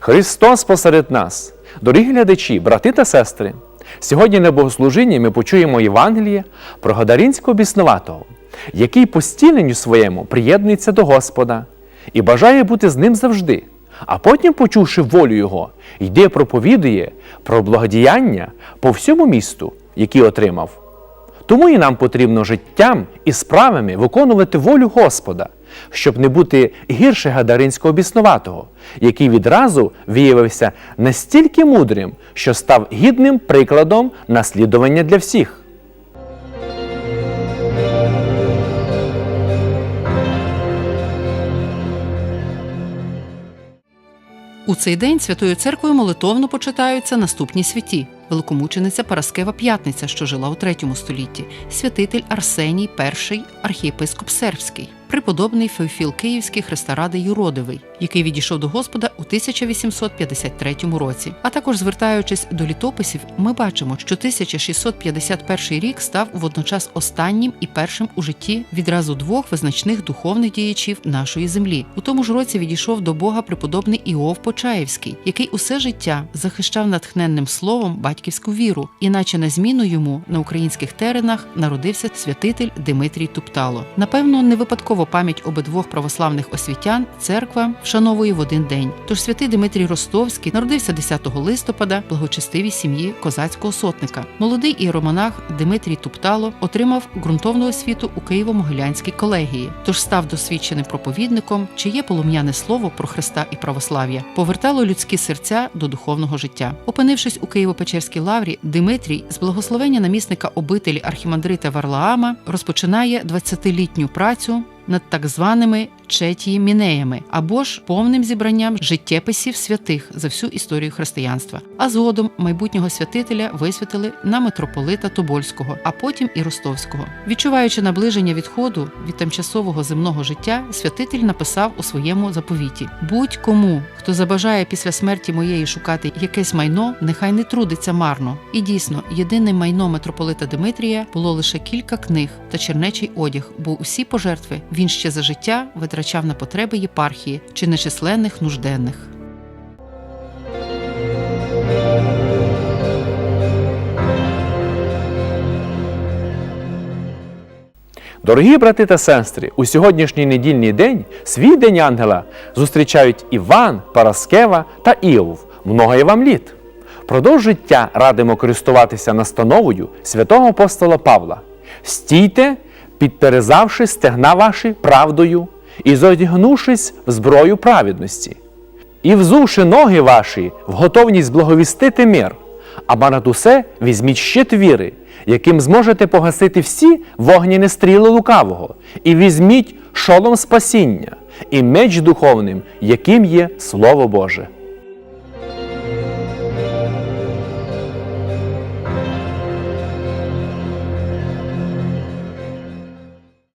Христос посеред нас. Дорогі глядачі, брати та сестри, сьогодні на богослужінні ми почуємо Євангеліє про Гадаринського біснуватого, який по стіленню своєму приєднується до Господа і бажає бути з ним завжди. А потім, почувши волю Його, йде проповідує про благодіяння по всьому місту, який отримав. Тому і нам потрібно життям і справами виконувати волю Господа, щоб не бути гірше гадаринського біснуватого, який відразу виявився настільки мудрим, що став гідним прикладом наслідування для всіх. У цей день Святою Церквою молитовно почитаються наступні святі: великомучениця Параскева П'ятниця, що жила у третьому столітті, святитель Арсеній І, архієпископ Сербський, преподобний Феофіл Київський Христа Юродивий, який відійшов до Господа у 1853 році. А також звертаючись до літописів, ми бачимо, що 1651 рік став водночас останнім і першим у житті відразу двох визначних духовних діячів нашої землі. У тому ж році відійшов до Бога преподобний Іов Почаївський, який усе життя захищав натхненним словом батьківську віру, іначе на зміну йому на українських теренах народився святитель Димитрій Туптало. Напевно, не випадково пам'ять обидвох православних освітян церква вшановує в один день. Тож святий Димитрій Ростовський народився 10 листопада в благочестивій сім'ї козацького сотника. Молодий іеромонах Димитрій Туптало отримав ґрунтовну освіту у Києво-Могилянській колегії, тож став досвідченим проповідником, чиє полум'яне слово про Христа і православ'я повертало людські серця до духовного життя. Опинившись у Києво-Печерській лаврі, Димитрій з благословення намісника обителі архімандрита Варлаама розпочинає 20-літню працю над так званими четії мінеями або ж повним зібранням життєписів святих за всю історію християнства. А згодом майбутнього святителя висвятили на митрополита Тобольського, а потім і Ростовського. Відчуваючи наближення відходу від тимчасового земного життя, святитель написав у своєму заповіті: будь-кому, хто забажає після смерті моєї шукати якесь майно, нехай не трудиться марно. І дійсно, єдине майно митрополита Димитрія було лише кілька книг та чернечий одяг, бо усі пожертви він ще за життя витрачав на потреби єпархії чи нечисленних нужденних. Дорогі брати та сестри, у сьогоднішній недільний день свій день ангела зустрічають Іван, Параскева та Іов. Много є вам літ. Продовж життя радимо користуватися настановою святого апостола Павла. Стійте, підперезавши стегна ваші правдою і зодягнувшись в зброю праведності, і взувши ноги ваші в готовність благовістити мир, а над усе візьміть щит віри, яким зможете погасити всі вогняні стріли лукавого, і візьміть шолом спасіння і меч духовним, яким є Слово Боже.